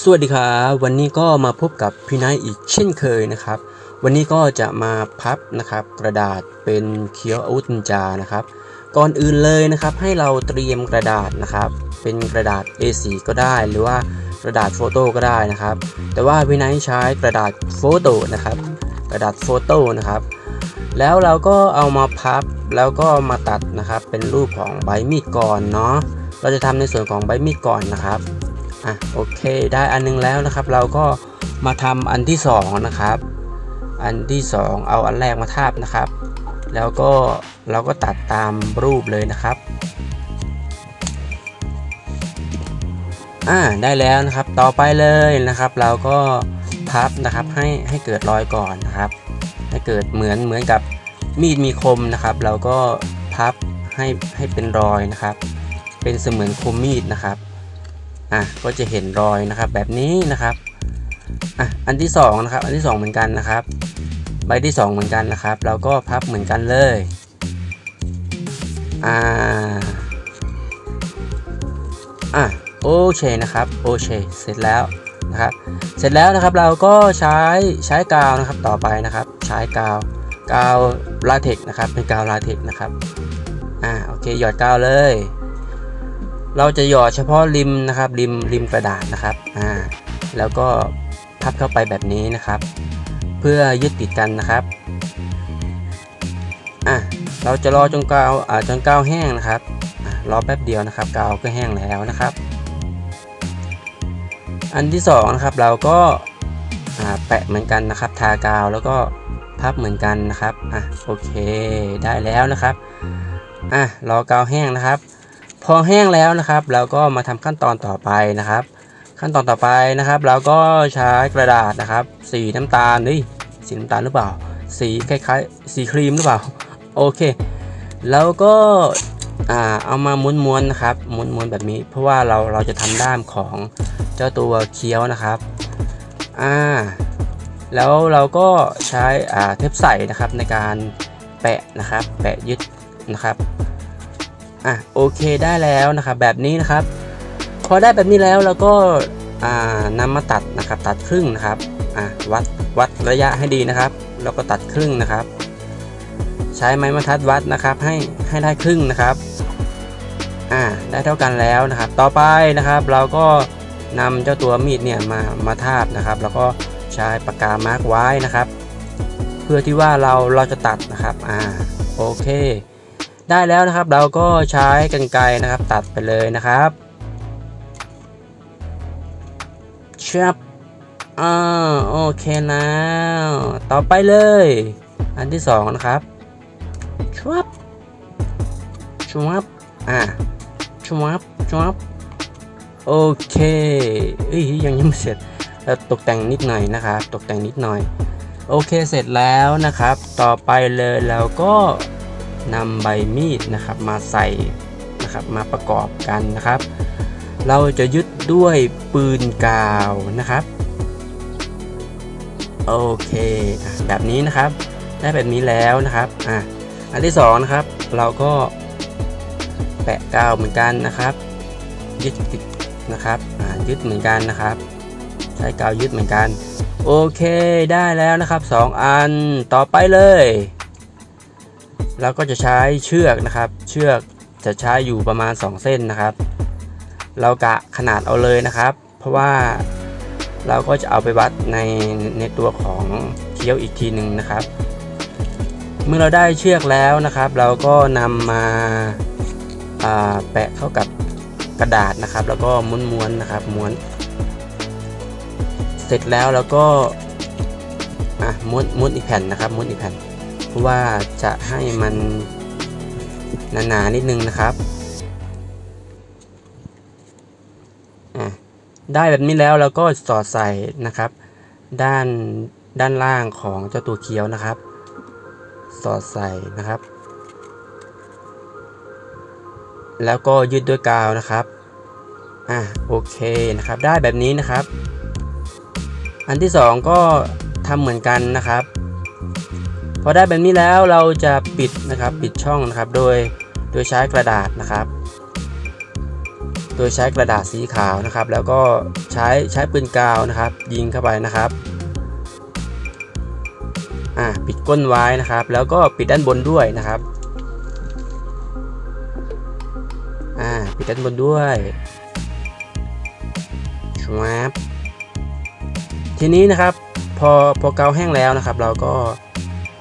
สวัสดีครับวันนี้ก็มาพบกับพี่นายอีกเช่นเคยนะครับ วันนี้ก็จะมาพับนะครับ กระดาษเป็นเคียวอาวุธนินจานะครับ ก่อนอื่นเลยนะครับ ให้เราเตรียมกระดาษนะครับ เป็นกระดาษ A4 ก็ได้หรือว่ากระดาษโฟโต้ก็ได้นะครับ แต่ว่าพี่นายใช้กระดาษโฟโต้นะครับ กระดาษโฟโต้นะครับ แล้วเราก็เอามาพับแล้วก็มาตัดนะครับ เป็นรูปของใบมีดก่อนเนาะเราจะทำในส่วนของใบมีดก่อนนะครับ อะโอเคได้อันนึงแล้วนะครับ เราก็มาทำอันที่สองนะครับอันที่สองเอาอันแรกมาทาบนะครับ แล้วก็เราก็ตัดตามรูปเลยนะครับอ่าได้แล้วนะครับต่อไปเลยนะครับ เราก็พับนะครับให้ให้เกิดรอยก่อนนะครับ ให้เกิดเหมือนเหมือนกับมีดมีคมนะครับ เราก็พับให้ให้เป็นรอยนะครับ เป็นเสมือนคมมีดนะครับ อะก็จะเห็นรอยนะครับแบบนี้นะครับอะอันที่สองนะครับอันที่สองเหมือนกันนะครับ ใบที่สองเหมือนกันนะครับ เราก็พับเหมือนกันเลยอ่าอะโอเคนะครับโอเคเสร็จแล้วนะครับเสร็จแล้วนะครับเราก็ใช้ใช้กาวนะครับต่อไปนะครับ ใช้กาวกาวลาเทกนะครับเป็นกาวลาเทกนะครับอ่าโอเคหยอดกาวเลย เราจะหยอดเฉพาะริมนะครับ ริมริมกระดาษนะครับอ่าแล้วก็พับเข้าไปแบบนี้นะครับ เพื่อยึดติดกันนะครับอะเราจะรอจนกาวอ่าจนกาวแห้งนะครับรอแป๊บเดียวนะครับกาวก็แห้งแล้วนะครับ อันที่สองนะครับเราก็อ่าแปะเหมือนกันนะครับ ทากาวแล้วก็พับเหมือนกันนะครับอะโอเคได้แล้วนะครับอะรอกาวแห้งนะครับ พอแห้งแล้วนะครับ เราก็มาทำขั้นตอนต่อไปนะครับ ขั้นตอนต่อไปนะครับ เราก็ใช้กระดาษนะครับ สีน้ำตาลนี่สีน้ำตาลหรือเปล่า สีคล้ายๆสีครีมหรือเปล่าโอเค แล้วก็อ่าเอามาม้วนๆนะครับม้วนๆแบบนี้ เพราะว่าเราเราจะทำด้ามของเจ้าตัวเคี้ยวนะครับอ่าแล้วเราก็ใช้อ่าเทปใสนะครับในการแปะนะครับ แปะยึดนะครับ อะโอเคได้แล้วนะครับแบบนี้นะครับ พอได้แบบนี้แล้วเราก็อ่านำมาตัดนะครับตัดครึ่งนะครับอะวัดวัดระยะให้ดีนะครับ แล้วก็ตัดครึ่งนะครับ ใช้ไม้บรรทัดวัดนะครับให้ให้ได้ครึ่งนะครับอ่าได้เท่ากันแล้วนะครับ ต่อไปนะครับ เราก็นำเจ้าตัวมีดเนี่ยมามาทาบนะครับ แล้วก็ใช้ปากกามาร์กไว้นะครับ เพื่อที่ว่าเราเราจะตัดนะครับอ่าโอเค ได้แล้วนะครับ เราก็ใช้กรรไกรนะครับ ตัดไปเลยนะครับชือบอ่าโอเคแล้ว ต่อไปเลย อันที่สองนะครับชวบชวบอ่าชวบชวบโอเคเอ้ยยังยังไม่เสร็จเราตกแต่งนิดหน่อยนะครับ ตกแต่งนิดหน่อย โอเคเสร็จแล้วนะครับ ต่อไปเลยเราก็ นำใบมีดนะครับมาใส่นะครับมาประกอบกันนะครับ เราจะยึดด้วยปืนกาวนะครับโอเคแบบนี้นะครับ ได้แบบนี้แล้วนะครับอะอันที่สองนะครับ เราก็แปะกาวเหมือนกันนะครับ ยึดติดนะครับอ่ายึดเหมือนกันนะครับ ใช้กาวยึดเหมือนกัน โอเคได้แล้วนะครับสองอันต่อไปเลย เราก็จะใช้เชือกนะครับ เชือกจะใช้อยู่ประมาณ 2 เส้นนะครับ เรากะขนาดเอาเลยนะครับ เพราะว่าเราก็จะเอาไปวัดในในตัวของเคี้ยวอีกทีหนึ่งนะครับ เมื่อเราได้เชือกแล้วนะครับ เราก็นำมาาแปะเข้ากับกระดาษนะครับ แล้วก็ม้วนๆนะครับม้วน เสร็จแล้วแล้วก็ม้วนม้วนอีกแผ่นนะครับม้วนอีกแผ่น ว่าจะให้มันหนาๆนิดนึงนะครับอะได้แบบนี้แล้วเราก็สอดใส่นะครับ ด้านด้านล่างของเจ้าตัวเคี้ยวนะครับ สอดใส่นะครับ แล้วก็ยึดด้วยกาวนะครับอะโอเคนะครับ ได้แบบนี้นะครับ อันที่สองก็ทำเหมือนกันนะครับ พอได้แบบนี้แล้วเราจะปิดนะครับปิดช่องนะครับ โดยโดยใช้กระดาษนะครับ โดยใช้กระดาษสีขาวนะครับ แล้วก็ใช้ใช้ปืนกาวนะครับ ยิงเข้าไปนะครับอ่าปิดก้นไว้นะครับ แล้วก็ปิดด้านบนด้วยนะครับอ่าปิดด้านบนด้วยชวบทีนี้นะครับ พอพอเกาแห้งแล้วนะครับ เราก็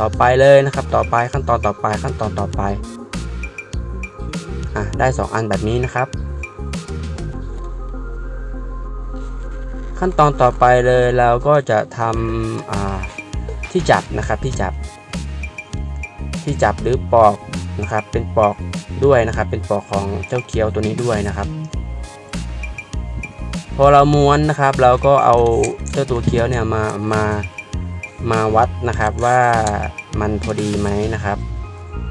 ต่อไปเลยนะครับ ต่อไปขั้นตอนต่อไปขั้นตอนต่อไปอะได้สองอันแบบนี้นะครับ ขั้นตอนต่อไปเลยเราก็จะทำอ่าที่จับนะครับที่จับ ที่จับหรือปอกนะครับเป็นปอกด้วยนะครับ เป็นปอกของเจ้าเคียวตัวนี้ด้วยนะครับ พอเราม้วนนะครับ เราก็เอาเจ้าตัวเคี้ยวเนี่ยมามามา มาวัดนะครับว่ามันพอดีไหมนะครับ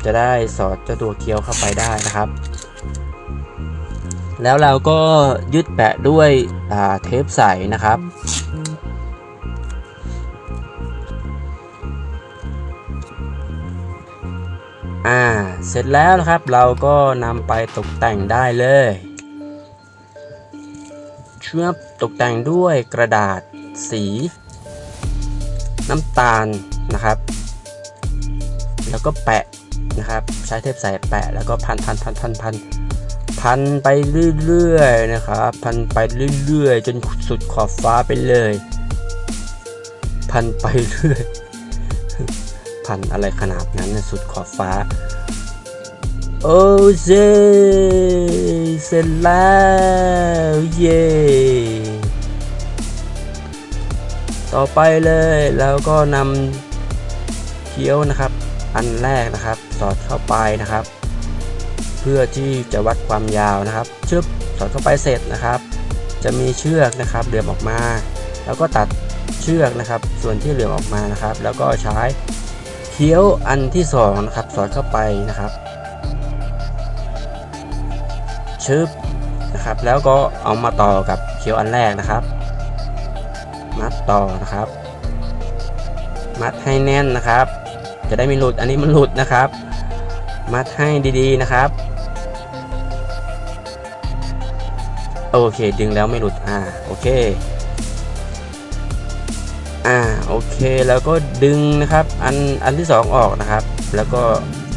จะได้สอดเจ้าตัวเคี้ยวเข้าไปได้นะครับ แล้วเราก็ยึดแปะด้วยเทปใสนะครับอ่าเสร็จแล้วนะครับเราก็นำไปตกแต่งได้เลยเชื่อมตกแต่งด้วยกระดาษสี น้ำตาลนะครับ แล้วก็แปะนะครับใช้เทปใสแปะแล้วก็พันพันพันพันพันพันไปเรื่อยๆนะครับ พันไปเรื่อยๆ จนสุดขอบฟ้าไปเลย พันไปเรื่อยพันอะไรขนาดนั้นนะสุดขอบฟ้า โอ้เจเสร็จแล้วเย่ ต่อไปเลยเราก็นำเคี้ยวนะครับ อันแรกนะครับ สอดเข้าไปนะครับ เพื่อที่จะวัดความยาวนะครับ ชึบสอดเข้าไปเสร็จนะครับ จะมีเชือกนะครับเหลื่อมออกมา แล้วก็ตัดเชือกนะครับ ส่วนที่เหลื่อมออกมานะครับ แล้วก็ใช้เคี้ยวอันที่สองนะครับ สอดเข้าไปนะครับชึบนะครับ แล้วก็เอามาต่อกับเคี้ยวอันแรกนะครับ มัดต่อนะครับ มัดให้แน่นนะครับ จะได้ไม่หลุดอันนี้มันหลุดนะครับ มัดให้ดีๆนะครับ โอเคดึงแล้วไม่หลุดอ่าโอเคอ่าโอเคแล้วก็ดึงนะครับ อันอันที่สองออกนะครับ แล้วก็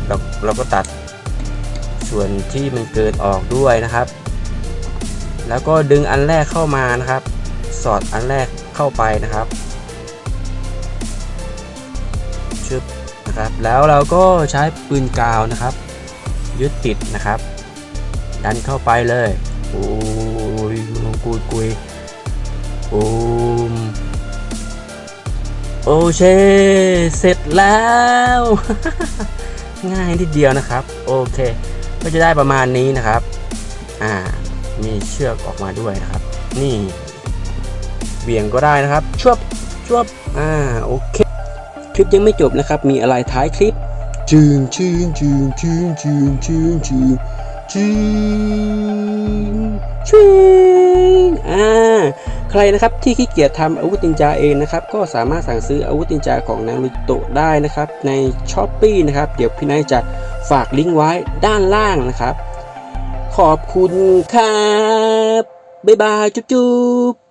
เราเราก็ตัดส่วนที่มันเกินออกด้วยนะครับ แล้วก็ดึงอันแรกเข้ามานะครับ สอดอันแรก เข้าไปนะครับชึบนะครับ แล้วเราก็ใช้ปืนกาวนะครับ ยึดติดนะครับ ดันเข้าไปเลยโอ้ยลงกุยกุยโอ้มโอเคเสร็จแล้ว ง่ายนิดเดียวนะครับ โอเค ก็จะได้ประมาณนี้นะครับ อ่า มีเชือกออกมาด้วยนะครับ นี่ เบี่ยงก็ได้นะครับชวบชวบอ่าโอเค คลิปยังไม่จบนะครับ มีอะไรท้ายคลิปจึงจึงจึงจึงจึงจึงจึงจึงจึงอ่าใครนะครับที่ขี้เกียจทำอาวุธนินจาเองนะครับ ก็สามารถสั่งซื้ออาวุธนินจาของนารูโตะได้นะครับ ในช้อปปีนะครับ เดี๋ยวพี่นายจะฝากลิงก์ไว้ด้านล่างนะครับ ขอบคุณครับ บ๊ายบาย จุ๊บ